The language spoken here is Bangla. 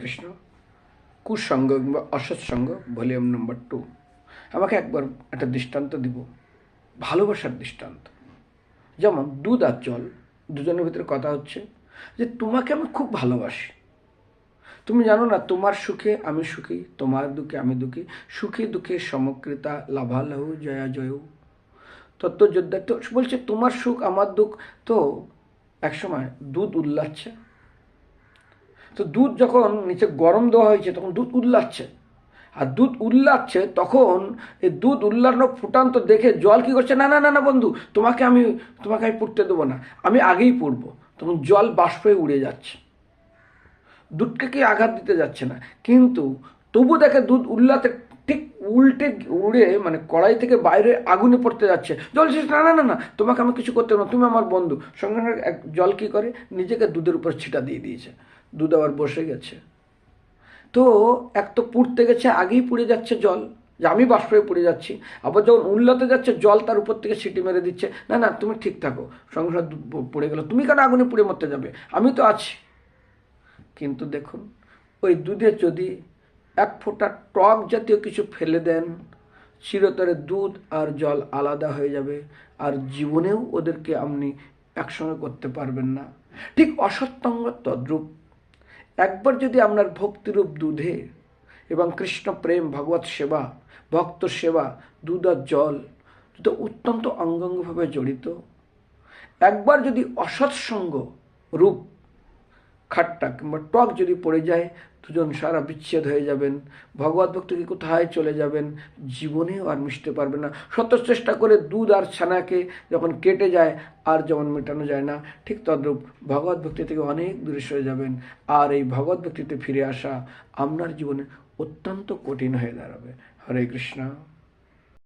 কৃষ্ণ, কুসঙ্গ কিংবা অসৎসঙ্গ, ভলিউম নাম্বার টু আমাকে একবার একটা দৃষ্টান্ত দিব, ভালোবাসার দৃষ্টান্ত। যেমন, দুধ আর জল, দুজনের ভিতরে কথা হচ্ছে যে, তোমাকে আমি খুব ভালোবাসি। তুমি জানো না, তোমার সুখে আমি সুখী, তোমার দুঃখে আমি দুঃখী, সুখে, দুঃখে সমক্রিতা লাভালাহু জয়া জয়ু। তত্ত্বযোদ্ধা তো বলছে, তোমার সুখ, আমার দুঃখ। তো, একসময় দুধ উল্লাচ্ছে তো দুধ যখন নিচে গরম দেওয়া হয়েছে, তখন দুধ উল্লাচ্ছে। আর দুধ উল্লাচ্ছে তখন এই দুধ উল্লানো ফুটান্ত দেখে জল কি করছে, না না না না বন্ধু, তোমাকে আমি তোমাকে আমি পুড়তে দেবো না, আমি আগেই পুড়বো। তখন জল বাষ্প হয়ে উড়ে যাচ্ছে। দুধকে কি আঘাত দিতে যাচ্ছে না। কিন্তু তবু দেখে দুধ উল্লাতে ঠিক উল্টে উড়ে মানে কড়াই থেকে বাইরে আগুনে পড়তে যাচ্ছে। জল শেষ না না না না, তোমাকে আমি কিছু করতে না, তুমি আমার বন্ধু। সঙ্গে এক জল কি করে? নিজেকে দুধের উপর ছিটা দিয়ে দিয়েছে। দুধ আবার বসে গেছে। তো এক তো পুড়তে গেছে, আগেই পুড়ে যাচ্ছে জল। যে আমি বাষ্প পুড়ে যাচ্ছি। আবার যখন উল্লাতে যাচ্ছে, জল তার উপর থেকে সিটি মেরে দিচ্ছে। না না, তুমি ঠিক থাকো। সঙ্গে পড়ে গেল। তুমি কেন আগুনে পুড়ে মরতে যাবে? আমি তো আছি। কিন্তু দেখুন, ওই দুধে যদি এক ফোঁটা টক জাতীয় কিছু ফেলে দেন, চিরতরে দুধ আর জল আলাদা হয়ে যাবে। আর জীবনেও ওদেরকে আপনি একসঙ্গে করতে পারবেন না। ঠিক অসত্তঙ্গ তদ্রূপ একবার যদি আপনার ভক্তিরূপ দুধে এবং কৃষ্ণ প্রেম, ভগবত সেবা, ভক্ত সেবা দুধ আর জল দুটো অত্যন্ত অঙ্গাঙ্গভাবে জড়িত, একবার যদি অসৎসঙ্গ রূপ, খাট্টা কিংবা টক যদি পড়ে যায় দুজন সারা বিচ্ছেদ হয়ে যাবেন। ভগবত ভক্তকে কোথায় চলে যাবেন? জীবনেও আর মিশতে পারবে না। শত চেষ্টা করে দুধ আর ছানাকে যখন কেটে যায়, আর যেমন মেটানো যায় না, ঠিক তদ্রূপ ভগবত ভক্তি থেকে অনেক দূরে সরে যাবেন। আর এই ভগবত ভক্তিতে ফিরে আসা আপনার জীবনে অত্যন্ত কঠিন হয়ে দাঁড়াবে। হরে কৃষ্ণ।